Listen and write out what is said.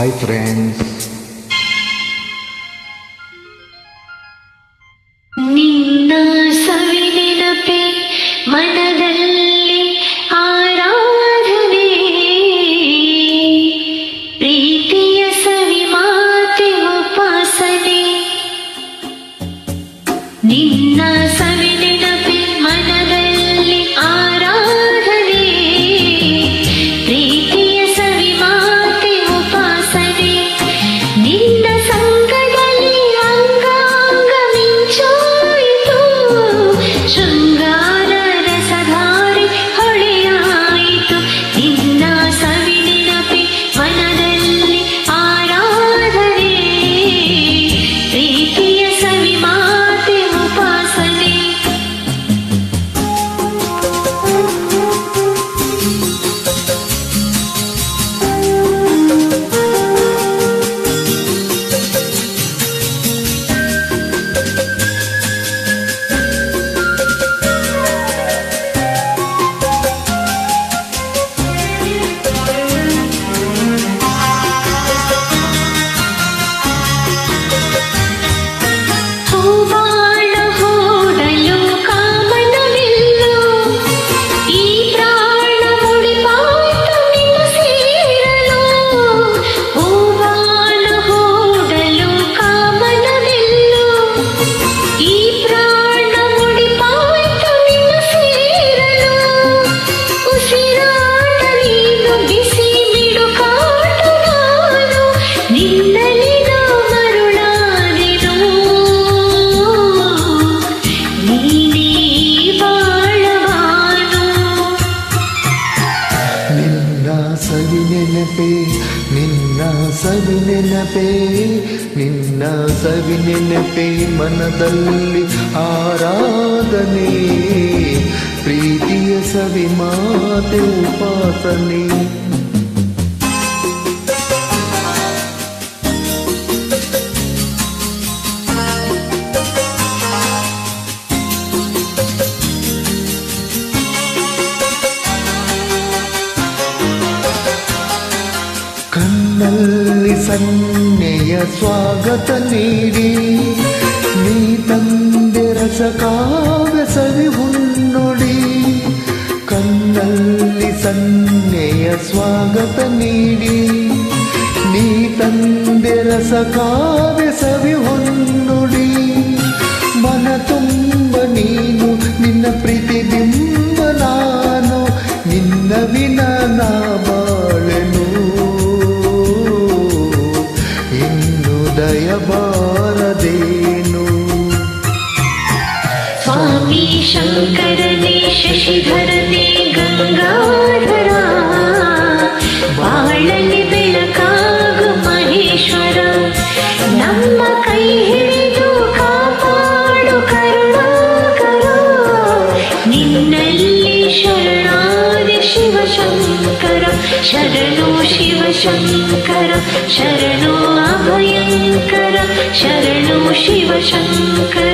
Hi friends ನಿನ್ನ ಸವಿ ನೆನಪೆ ಮನದಲ್ಲಿ ಆರಾಧನೆ ಪ್ರೀತಿಯ ಸವಿ ಮಾತೆ ಉಪಾಸನೆ ನಿನ್ನ ಸವಿ ಸವಿ ನೆನಪೆ ನಿನ್ನ ಸವಿ ನೆನಪೆ ನಿನ್ನ ಸವಿ ನೆನಪೆ ಮನದಲ್ಲಿ ಆರಾಧನೆ ಪ್ರೀತಿಯ ಸವಿ ಮಾತೆ ಉಪಾಸನೆ ಕಣ್ಣಲ್ಲಿ ಸನ್ನೆಯ ಸ್ವಾಗತ ನೀಡಿ. ನೀ ತಂದೆ ರಸ ಕಾವ್ಯ ಸವಿ ಹುಣ್ಣುಡಿ. ಕಣ್ಣಲ್ಲಿ ಸನ್ನೆಯ ಸ್ವಾಗತ ನೀಡಿ. ನೀ ತಂದೆ ರಸ ಕಾವ್ಯ ಸವಿ ಹೊನ್ನುಡಿ ಸ್ವಾಮಿ ಶಂಕರನೇ, ಶಶಿಧರನೇ, ಗಂಗಾಧರ. ಬಾಳಲ್ಲಿ ಬೆಳಕಾಗು ಮಹೇಶ್ವರ. ನಮ್ಮ ಕೈ ಹಿಡಿದು ಕಾಪಾಡು ಕರುಣಾಕರ. ನಿನ್ನಲ್ಲಿ ಶರಣಾದಿ ಶಿವಶಂಕರ, ಶರಣು ಶಿವಶಂಕರ, ಶರಣು ಅಭಯಂಕರ, ಶರಣು ಶಿವಶಂಕರ.